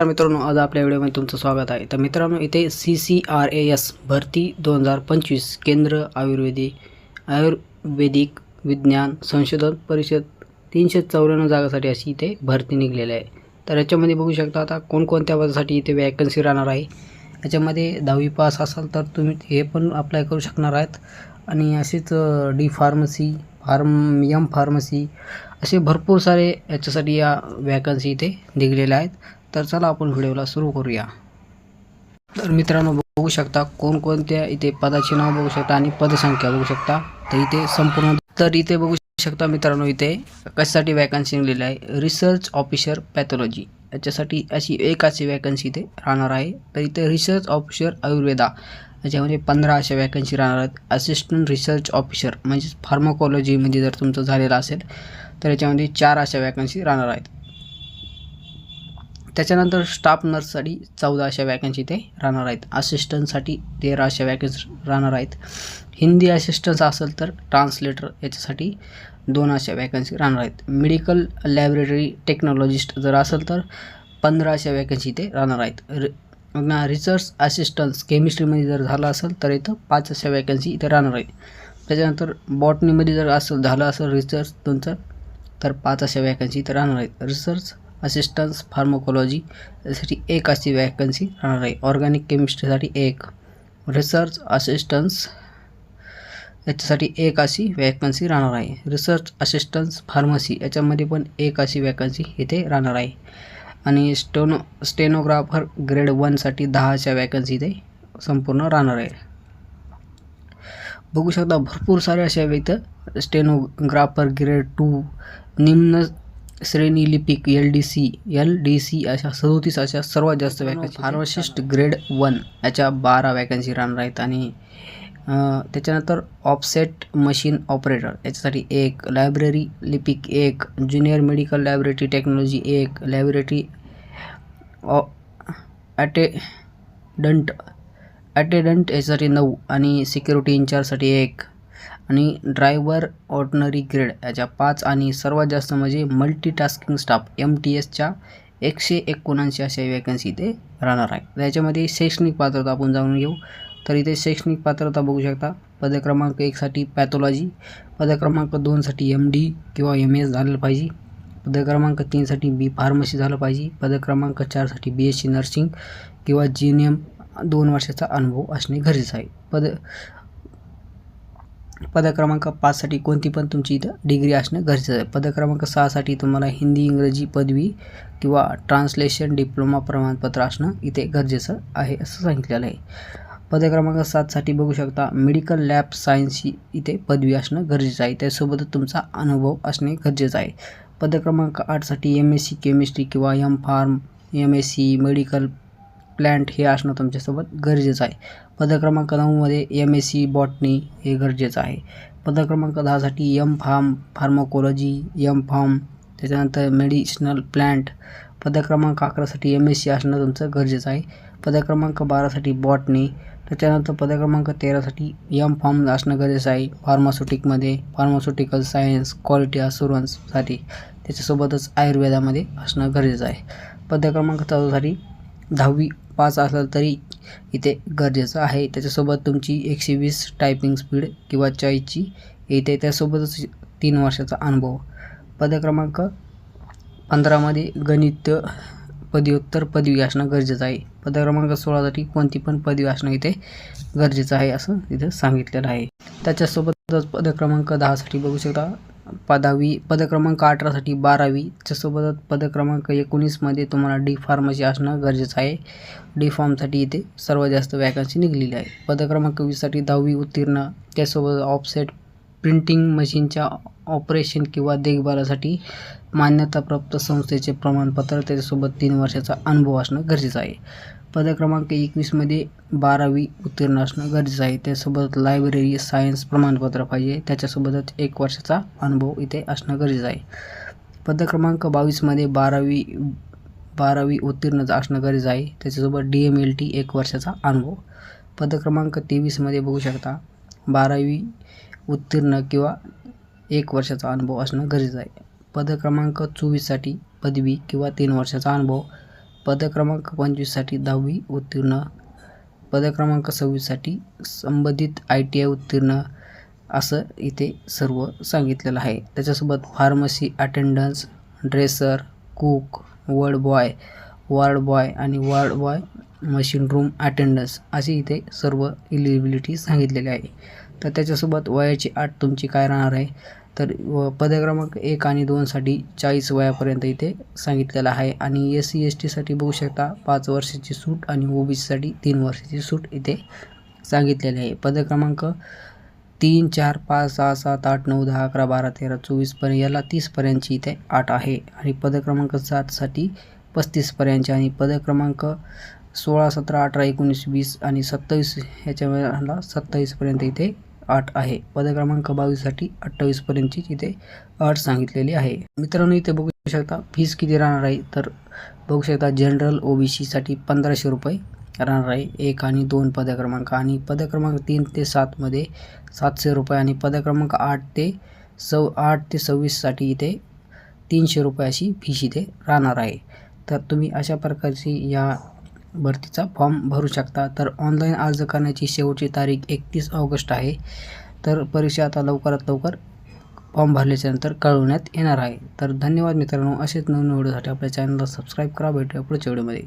तर मित्रांनो आज आपल्या व्हिडिओमध्ये तुमचं स्वागत आहे. तर मित्रांनो इथे C C R A S भरती दोन हजार पंचवीस केंद्र आयुर्वेदिक आयुर्वेदिक विज्ञान संशोधन परिषद तीनशे चौऱ्याण्णव जागासाठी अशी इथे भरती निघलेली आहे. तर याच्यामध्ये बघू शकता आता कोणकोणत्या पदासाठी इथे वॅकन्सी राहणार आहे. याच्यामध्ये दहावी पास असाल तर तुम्ही हे पण अप्लाय करू शकणार आहेत. आणि असेच D pharmacy pharm M pharmacy असे भरपूर सारे याच्यासाठी या वॅकन्सी इथे निघलेल्या आहेत. तर चला आपण व्हिडिओला सुरू करूया. तर मित्रांनो बघू शकता कोणकोणत्या इथे पदाचे नाव बघू शकता आणि पदसंख्या बघू शकता. तर इथे संपूर्ण तर इथे बघू शकता मित्रांनो इथे कशासाठी वॅकन्सी निघलेली आहे? रिसर्च ऑफिसर पॅथॉलॉजी याच्यासाठी अशी एक अशी वॅकन्सी इथे राहणार आहे. तर इथे रिसर्च ऑफिसर आयुर्वेदा. याच्यामध्ये पंधरा अशा वॅकन्सी राहणार आहेत. असिस्टंट रिसर्च ऑफिसर म्हणजेच फार्माकॉलॉजीमध्ये जर तुमचं झालेलं असेल तर याच्यामध्ये चार अशा वॅकन्सी राहणार आहेत. त्याच्यानंतर स्टाफ नर्ससाठी चौदा अशा वॅकन्सी ते राहणार आहेत. असिस्टंटसाठी तेरा अशा वॅकन्सी राहणार आहेत. हिंदी असिस्टंट असेल तर ट्रान्सलेटर याच्यासाठी दोन अशा वॅकन्सी राहणार आहेत. मेडिकल लॅबरेटरी टेक्नॉलॉजिस्ट जर असेल तर पंधरा अशा वॅकन्सी इथे राहणार आहेत. रि मग ना रिसर्च असिस्टन्स केमिस्ट्रीमध्ये जर झालं असेल तर इथं पाच अशा वॅकन्सी इथे राहणार आहेत. त्याच्यानंतर बॉटनीमध्ये जर असं झालं असेल रिसर्च तुमचं तर पाच अशा वॅकन्सी इथे राहणार आहेत. रिसर्च असिस्टन्स फार्मोकॉलॉजी यासाठी एक अशी वॅकन्सी राहणार आहे. ऑर्गॅनिक केमिस्ट्रीसाठी एक. रिसर्च असिस्टन्स याच्यासाठी एक अशी वॅकन्सी राहणार आहे. रिसर्च असिस्टन्स फार्मसी याच्यामध्ये पण एक अशी वॅकन्सी इथे राहणार आहे. आणि स्टोनो स्टेनोग्राफर ग्रेड वनसाठी दहा अशा वॅकन्सी इथे संपूर्ण राहणार आहे. बघू शकता भरपूर सारे अशा व्यक्त स्टेनोग्राफर ग्रेड टू निम्न श्रेणी लिपिक L D C L D C अशा सदोतीस अशा सर्वात जास्त वॅकन्सी फार्मासिस्ट ग्रेड वन याच्या बारा वॅकन्सी राहणार आहेत आणि त्याच्यानंतर ऑफसेट मशीन ऑपरेटर याच्यासाठी एक लायब्ररी लिपिक एक ज्युनियर मेडिकल लॅबरेटरी टेक्नॉलॉजी एक लॅबरेटरी ऑ ॲटेडंट ॲटेडंट याच्यासाठी नऊ आणि सिक्युरिटी इन्चार्जसाठी एक. आणि ड्रायव्हर ऑर्डनरी ग्रेड याच्या पाच आणि सर्वात जास्त म्हणजे मल्टीटास्किंग स्टाफ एम टी एसच्या एकशे एकोणऐंशी अशा वॅकन्सी इथे राहणार आहे. त्याच्यामध्ये शैक्षणिक पात्रता आपण जाणून घेऊ. तर इथे शैक्षणिक पात्रता बघू शकता. पदक्रमांक एकसाठी पॅथॉलॉजी पदक्रमांक दोनसाठी एम डी किंवा एम एस झालं पाहिजे. पद क्रमांक तीनसाठी बी फार्मसी झालं पाहिजे. पदक्रमांक चारसाठी बी एस सी नर्सिंग किंवा जी एन एम दोन वर्षाचा अनुभव असणे गरजेचं आहे. पद पदक्रमांक पाचसाठी कोणती पण तुमची इथं डिग्री असणं गरजेचं आहे. पदक्रमांक सहासाठी तुम्हाला हिंदी इंग्रजी पदवी किंवा ट्रान्सलेशन डिप्लोमा प्रमाणपत्र असणं इथे गरजेचं आहे असं सांगितलेलं आहे. पदक्रमांक सातसाठी बघू शकता मेडिकल लॅब सायन्सची इथे पदवी असणं गरजेचं आहे. त्यासोबतच तुमचा अनुभव असणे गरजेचं आहे. पदक्रमांक आठसाठी एम एस सी केमिस्ट्री किंवा M pharm M S C medical plant हे असणं तुमच्यासोबत गरजेचं आहे. पदक्रमांक नऊमध्ये एम एस सी बॉटनी हे गरजेचं आहे. पदक्रमांक दहासाठी M pharm pharmacology M pharm त्याच्यानंतर मेडिसिनल प्लॅन्ट पदक्रमांक अकरासाठी एम एस सी असणं तुमचं गरजेचं आहे. पदक्रमांक बारासाठी बॉटनी त्याच्यानंतर पदक्रमांक तेरासाठी एम फार्म असणं गरजेचं आहे. फार्मास्युटिकमध्ये फार्मास्युटिकल सायन्स क्वालिटी असुरन्ससाठी त्याच्यासोबतच आयुर्वेदामध्ये असणं गरजेचं आहे. पदक्रमांक चौदासाठी दहावी पास असाल तरी इथे गरजेचं आहे. त्याच्यासोबत तुमची एकशे वीस टायपिंग स्पीड किंवा चॉईसची येते त्यासोबतच तीन वर्षाचा अनुभव. पदक्रमांक पंधरामध्ये गणित पदव्युत्तर पदवी असणं गरजेचं आहे. पदक्रमांक सोळासाठी कोणती पण पदवी असणं इथे गरजेचं आहे असं इथं सांगितलेलं आहे. त्याच्यासोबतच पदक्रमांक दहासाठी बघू शकता. पदवी पदक्रमांक अठरासाठी बारावी. त्यासोबतच पदक्रमांक एकोणीसमध्ये तुम्हाला डी फार्मसी असणं गरजेचं आहे. डी फॉर्मसाठी इथे सर्वात जास्त वॅकन्सी निघलेली आहे. पदक्रमांक वीससाठी दहावी उत्तीर्ण. त्यासोबत ऑफसेट प्रिंटिंग मशीनच्या ऑपरेशन किंवा देखभालासाठी मान्यताप्राप्त संस्थेचे प्रमाणपत्र त्याच्यासोबत तीन वर्षाचा अनुभव असणं गरजेचं आहे. पद क्रमांक एकवीसमध्ये बारावी उत्तीर्ण असणं गरजेचं आहे. त्यासोबत लायब्ररी सायन्स प्रमाणपत्र पाहिजे. त्याच्यासोबतच एक वर्षाचा अनुभव इथे असणं गरजेचं आहे. पद क्रमांक बावीसमध्ये बारावी बारावी उत्तीर्ण असणं गरजेचं आहे. त्याच्यासोबत डी एम एल टी एक वर्षाचा अनुभव. पद क्रमांक तेवीसमध्ये बघू शकता. बारावी उत्तीर्ण किंवा एक वर्षाचा अनुभव असणं गरजेचं आहे. पदक्रमांक चोवीससाठी पदवी किंवा तीन वर्षाचा अनुभव. पदक्रमांक पंचवीससाठी दहावी उत्तीर्ण. पदक्रमांक सव्वीससाठी संबंधित आय टी आय उत्तीर्ण असं इथे सर्व सांगितलेलं आहे. त्याच्यासोबत pharmacy attendance dresser cook word boy ward boy आणि ward boy machine room attendance अशी इथे सर्व इलिजिबिलिटी सांगितलेली आहे. तर त्याच्यासोबत वयाची आठ तुमची काय राहणार आहे? तर व पदक्रमांक एक आणि दोनसाठी चाळीस वयापर्यंत इथे सांगितलेलं आहे. आणि एस सी एस टीसाठी बघू शकता पाच वर्षाची सूट आणि ओ बी सीसाठी तीन वर्षाची सूट इथे सांगितलेली आहे. पद क्रमांक तीन चार पाच सहा सात आठ नऊ दहा अकरा बारा तेरा चोवीसपर्यंत याला तीसपर्यंतची इथे आठ आहे. आणि पदक्रमांक सातसाठी पस्तीसपर्यंतची आणि पद क्रमांक सोळा सतरा अठरा एकोणीस वीस आणि सत्तावीस ह्याच्या वेळेला सत्तावीसपर्यंत इथे आठ आहे. पद क्रमांक बावीससाठी अठ्ठावीसपर्यंतची इथे अट सांगितलेली आहे. मित्रांनो इथे बघू शकता फीस किती राहणार आहे? तर बघू शकता जनरल ओ बी सीसाठी पंधराशे रुपये राहणार आहे. एक आणि दोन पद क्रमांक आणि पदक्रमांक तीन ते सातमध्ये सातशे रुपये आणि पदक्रमांक आठ ते सव आठ ते सव्वीससाठी इथे तीनशे रुपये अशी फीस इथे राहणार आहे. तर तुम्ही अशा प्रकारची या भरतीचा फॉर्म भरू शकता. तर ऑनलाईन अर्ज करण्याची शेवटची तारीख एकतीस ऑगस्ट आहे. तर परीक्षा आता लवकरात लवकर फॉर्म भरल्याच्यानंतर कळवण्यात येणार आहे. तर धन्यवाद मित्रांनो. असेच नवीन व्हिडिओसाठी आपल्या चॅनलला सबस्क्राईब करा. भेटूया पुढच्या व्हिडिओमध्ये.